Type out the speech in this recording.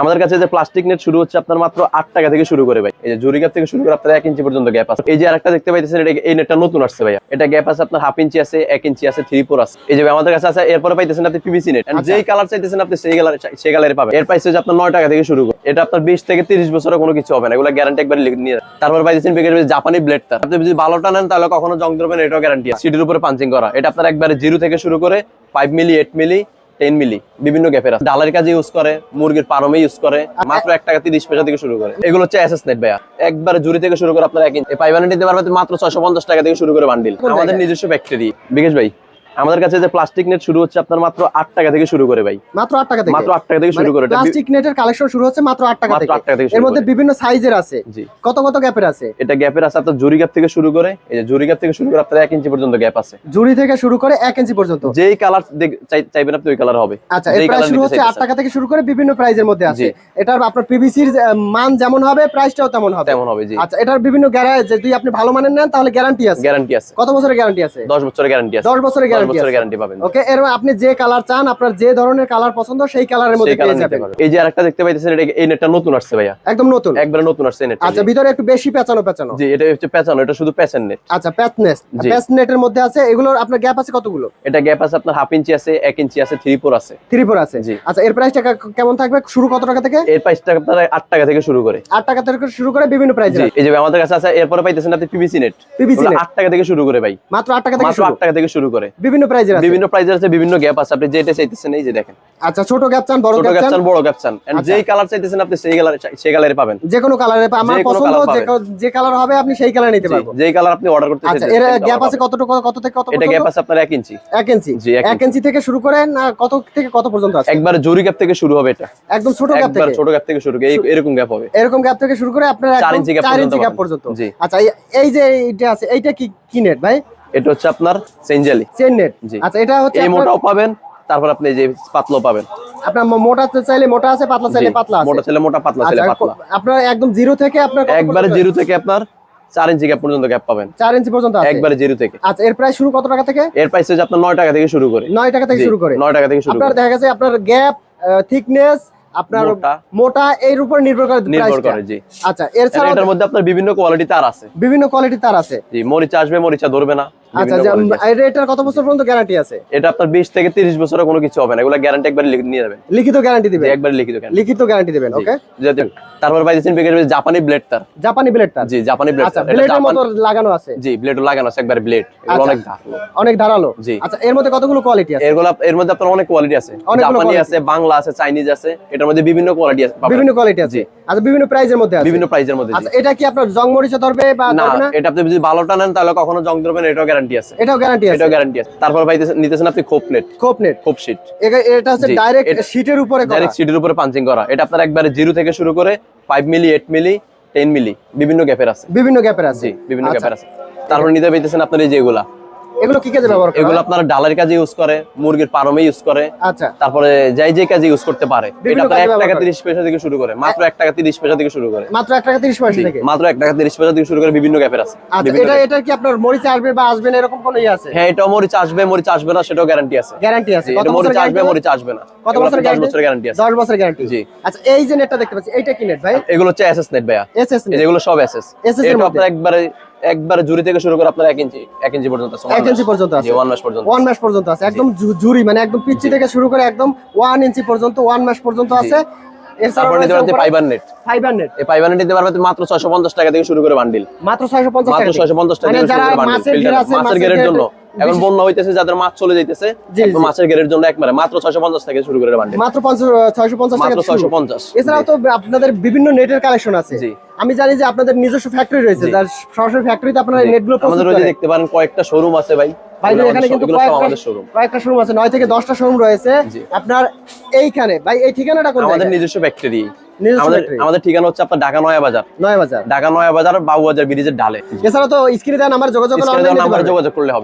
আমাদের কাছে যে প্লাস্টিক নেট শুরু হচ্ছে আপনার মাত্র আট টাকা থেকে শুরু করে ভাই। এই যে জুরি গ্যাপ থেকে শুরু করে আপনার এক ইঞ্চি পর্যন্ত গ্যাপ আছে। এই যে আরেকটা দেখতে পাইতেছেন এটা এই নেটটা নতুন আসছে ভাইয়া। এটা গ্যাপ আছে আপনার হাফ ইঞ্চি আছে এক ইঞ্চি আছে থ্রি ফোর আছে। এই যে আমাদের কাছে আছে এরপরে পাইতেছেন আপনি পিভিসি নেট আচ্ছা। যেই কালার চাইতেছেন আপনি সেই কালার সেই কালারে পাবেন। এর প্রাইস হচ্ছে আপনার নয় টাকা থেকে শুরু করে। এটা আপনার বিশ থেকে তিরিশ বছরের কোনো কিছু হবে না। এগুলো গ্যারান্টি একবার নিয়ে। তারপর পাইতেছেন পেকেট জাপানি ব্লেড তার আপনি যদি ভালোটা নেন তাহলে কখনো জং ধরবেন এটাও গ্যারান্টি আছে। সিটির উপরে পাঞ্চিং করা। এটা আপনার একবারে জিরো থেকে শুরু করে five milli eight milli ten milli বিভিন্ন গ্যাপের আছে। ডালের কাজে ইউজ করে মুরগির পারমে ইউজ করে মাত্র এক টাকা তিরিশ পয়সা থেকে শুরু করে। এগুলো হচ্ছে এসএস নেট ভাইয়া। একবার জুড়ি থেকে শুরু করে আপনার এক ইঞ্চ পাইবানি নিতে পারবেন মাত্র ছয়শো পঞ্চাশ টাকা থেকে শুরু করে বান্ডিল আমাদের নিজস্ব ফ্যাক্টরি বিকেশ ভাই আমাদের কাছে যে প্লাস্টিক নেট শুরু হচ্ছে আপনার মাত্র আট টাকা থেকে শুরু করে ভাই। মাত্র আট টাকা থেকে? মাত্র আট টাকা থেকে শুরু করে। প্লাস্টিক নেটের কালেকশন শুরু হচ্ছে মাত্র আট টাকা মাত্র থেকে। টাকা থেকে এর মধ্যে বিভিন্ন সাইজের আছে। জি। কত কত গ্যাপের আছে? এটা গ্যাপের আছে আপনার জুরি গ্যাপ থেকে শুরু করে এই যে জুরি গ্যাপ থেকে শুরু করে আপনার এক ইঞ্চি পর্যন্ত গ্যাপ আছে। জুড়ি থেকে শুরু করে এক ইঞ্চি পর্যন্ত? যেই কালার চাইবেন আপনি ওই কালার হবে। আচ্ছা প্রাইস colour শুরু হচ্ছে আট চাইতেছেন। টাকা থেকে শুরু করে বিভিন্ন প্রাইজের মধ্যে আছে। এটার আপনার পিভিসির মান যেমন হবে প্রাইসটাও তেমন হবে। তেমন হবে জি। আচ্ছা এটার বিভিন্ন গ্যারান্টি যদি আপনি ভালো মানের নেন তাহলে গ্যারান্টি আছে। গ্যারান্টি আছে। কত বছরের গ্যারান্টি আছে? দশ বছরের গ্যারান্টি আছে। দশ বছরের দশ গ্যারান্টি বছরের গ্যারান্টি পাবেন। ওকে এর আপনি যে কালার চান আপনার যে ধরনের কালার পছন্দ সেই কালারের মধ্যে পেয়ে যাবেন। এই যে আরেকটা দেখতে পাইতেছেন এটা এই নেটটা নতুন আসছে ভাইয়া। একদম নতুন। একবারে নতুন আসছে নেট আচ্ছা ভিতরে একটু বেশি পেঁচানো পেঁচানো। জি এটা হচ্ছে পেছানো এটা শুধু পেছন নেট আচ্ছা। প্যাচ নেটের মধ্যে আছে এগুলোর আপনার গ্যাপ আছে কতগুলো? এটা গ্যাপ আছে আপনার হাফ ইঞ্চি আছে এক ইঞ্চি আছে থ্রি ফোর আছে। থ্রি ফোর আছে। জি। আচ্ছা এর প্রাইসটা কেমন থাকবে? শুরু কত টাকা থেকে? এর প্রাইসটা আপনার আট টাকা থেকে শুরু করে। আট টাকা থেকে শুরু করে বিভিন্ন প্রাইস এই যে আমাদের কাছে আছে এরপরে পাইতেছেন আপনি পিভিসি নেট পিভিসি আট টাকা থেকে শুরু করে ভাই। মাত্র আট টাকা থেকে মাত্র আট টাকা থেকে শুরু করে। বিভিন্ন প্রাইজের আছে। বিভিন্ন প্রাইজের আছে বিভিন্ন গ্যাপ আছে। আপনি যেটা চাইতেছেন এই যে দেখেন। আচ্ছা ছোট গ্যাপ চান বড় গ্যাপ চান? বড় গ্যাপ চান। And আচ্ছা। যেই কালার চাইতেছেন আপনি সেই কালার সেই কালারে পাবেন। যে কোনো কালারে আমার পছন্দ যে কালার হবে আপনি সেই কালার নিতে জি, পারব যেই কালার আপনি অর্ডার করতে চাইছেন আচ্ছা এর গ্যাপ আছে কতটুকু কত থেকে কত এটা? গ্যাপ আছে আপনার এক ইঞ্চি এক ইঞ্চি জি, এক এক ইঞ্চি থেকে শুরু করে না কত থেকে কত পর্যন্ত আছে? একবার জরি গ্যাপ থেকে শুরু হবে এটা। একদম ছোট গ্যাপ একবার থেকে। ছোট গ্যাপ থেকে শুরু করে এরকম গ্যাপ হবে। এরকম গ্যাপ থেকে শুরু করে আপনার চার একদম ইঞ্চি গ্যাপ পর্যন্ত। আচ্ছা এই- যে এইটা আছে এইটা কি কি নেট ভাই? এটা হচ্ছে আপনার সেঞ্জেলি চেন নেট জি। আচ্ছা এটা হচ্ছে এই মোটাও পাবেন তারপর আপনি যে পাতলাও পাবেন। আপনার মোটা চাইলে মোটা আছে পাতলা চাইলে পাতলা আছে। মোটা ছেলে মোটা পাতলা ছেলে আচ্ছা পাতলা। আপনার একদম জিরো থেকে আপনার একবারে জিরো থেকে আপনার চার ইঞ্চি গ্যাপ পর্যন্ত গ্যাপ পাবেন। চার ইঞ্চি পর্যন্ত আছে? একবারে জিরো থেকে। আচ্ছা এর প্রাইস শুরু কত টাকা থেকে? এর প্রাইস হচ্ছে আপনার নয় টাকা থেকে শুরু করে। নয় টাকা থেকে শুরু করে। নয় টাকা থেকে শুরু আপনার দেখা গেছে আপনার গ্যাপ থিকনেস আপনার মোটা। এর উপর নির্ভর করে নির্ভর করে জি। আচ্ছা এছাড়াও এটার মধ্যে আপনার বিভিন্ন কোয়ালিটি তার আছে। বিভিন্ন কোয়ালিটি তার আছে। জি মরিচা আসবে মরিচা ধরবে না। আচ্ছা বিভিন্ন যে, quality আছে। এটা- এটার কত বছর পর্যন্ত গ্যারান্টি আছে? এটা আপনার বিশ থেকে তিরিশ বছরের কোনো কিছু হবে না। এগুলো গ্যারান্টি একবার নিয়ে যাবেন। লিখিত গ্যারান্টি দিবেন? একবার লিখিত কেন লিখিত গ্যারান্টি দিবেন ওকে তারপর পাইছেন পেকেট জাপানি ব্লেড তার। জাপানি ব্লেডটা জি জাপানি ব্লেড আচ্ছা ব্লেডের মতো লাগানো আছে? জি ব্লেড লাগানো আছে একবার ব্লেড আচ্ছা। অনেক ধারালো। অনেক ধারালো। জি। আচ্ছা এর মধ্যে কতগুলো কোয়ালিটি আছে? এরগুলো এর মধ্যে আপনার অনেক কোয়ালিটি আছে। জাপানি আছে বাংলা আছে চাইনিজ আছে। এটার মধ্যে বিভিন্ন কোয়ালিটি আছে বিভিন্ন কোয়ালিটি আছে। আচ্ছা বিভিন্ন প্রাইজের মধ্যে আছে? বিভিন্ন প্রাইজের মধ্যে। আচ্ছা এটা কি আপনার জং মরিচা ধরবে বা না এটা আপনি যদি ভালোটা নেন তাহলে কখনো জং এটাও গ্যারান্টি আছে। এটাও গ্যারান্টি আছে? এটাও গ্যারান্টি আছে। তারপর ভাই নিতেছেন আপনি খোপ নেট খোপ নেট খোপ শীট এটা হচ্ছে ডাইরেক্ট শীটের উপরে করা। ডাইরেক্ট শীটের উপরে পাঞ্চিং করা। এটা আপনার একবারে জিরো থেকে শুরু করে five milli eight milli ten milli বিভিন্ন গ্যাপের আছে। বিভিন্ন গ্যাপের আছে। বিভিন্ন আচ্ছা। গ্যাপের আছে। তারপর নিতে পাইতেছেন আপনার এই যে এগুলা এগুলো কি কাজে ব্যবহার এগুলো? আপনার ডালের কাজে ইউজ করে মুরগির পারমে ইউজ করে আচ্ছা। তারপরে যাই যে কাজে ইউজ করতে পারে। এটা আপনার কাজে এক টাকা ব্যবহার করে। তিরিশ পয়সা থেকে শুরু করে মাত্র এক টাকা তিরিশ পয়সা থেকে শুরু করে। মাত্র এক টাকা তিরিশ পয়সা থেকে? মাত্র এক টাকা তিরিশ পয়সা থেকে শুরু করে বিভিন্ন গ্যাপের আছে। আচ্ছা এটা এটা কি আপনার মরিচা আসবে বা আসবে না এরকম কোনো ইয়ে আছে? হ্যাঁ এটাও মরিচ আসবে মরিচ আসবে না সেটাও গ্যারান্টি আছে। গ্যারান্টি আছে। কত মরিচ আসবে মরিচ আসবে না। কত বছর? গ্যারান্টি আছে। 10 বছর গ্যারান্টি জি। আচ্ছা এই যে নেটটা দেখতে পাচ্ছি এইটা কি নেট ভাই? এগুলো হচ্ছে এসএস নেট ভাইয়া। এসএস যেগুলো সব এসএস SS এর মধ্যে? আপনার একবারে একবারে জুরি থেকে শুরু করে আপনার এক ইঞ্চি এক ইঞ্চি পর্যন্ত আছে এক ইঞ্চি পর্যন্ত আছে। ওয়ান মাস পর্যন্ত। ওয়ান মাস পর্যন্ত আছে। একদম জুরি মানে একদম পিচ্ছি থেকে শুরু করে একদম ওয়ান ইঞ্চি পর্যন্ত ওয়ান মাস পর্যন্ত আছে। তারপর নিতে পারবেন ফাইবার নেট ফাইবার নেট এই ফাইবার নেট নিতে পারবেন মাত্র ছয়শো পঞ্চাশ টাকা থেকে শুরু করে বান্ডিল মাত্র ছয়শো পঞ্চাশ মাত্র ছয়শো পঞ্চাশ টাকা মানে থেকে শুরু করে বান্ডিল মাছের জন্য। এখন বন্যা হইতেছে যাদের মাছ চলে যাইতেছে মাছের ঘেরের জন্য একবারে মাত্র ছয়শো পঞ্চাশ থেকে শুরু করে বান্ডিল। মাত্র ছয়শো পঞ্চাশ টাকা মাত্র থেকে ছয়শো শুরু। পঞ্চাশ। এছাড়াও তো আপনাদের বিভিন্ন নেটের কালেকশন আছে। জি। আমি জানি যে আপনাদের নিজস্ব ফ্যাক্টরি রয়েছে যার সরাসরি ফ্যাক্টরিতে আপনারা। নেটগুলো আমাদের করেন। দেখতে পারেন কয়েকটা শোরুম আছে ভাই। এখানে কিন্তু কয়েকটা শোরুম আছে নয় থেকে দশটা শোরুম রয়েছে। আপনার এইখানে ভাই এই ঠিকানাটা কোন আমাদের নিজস্ব ফ্যাক্টরি আমাদের ঠিকানা হচ্ছে আপনার ঢাকা নয়া বাজার। নয় বাজার। ঢাকা নয়া বাজার বাবুবাজার ব্রিজের ঢালে এছাড়া তো স্ক্রিনে দেওয়া নাম্বার যোগাযোগ। যোগাযোগ করলে হবে।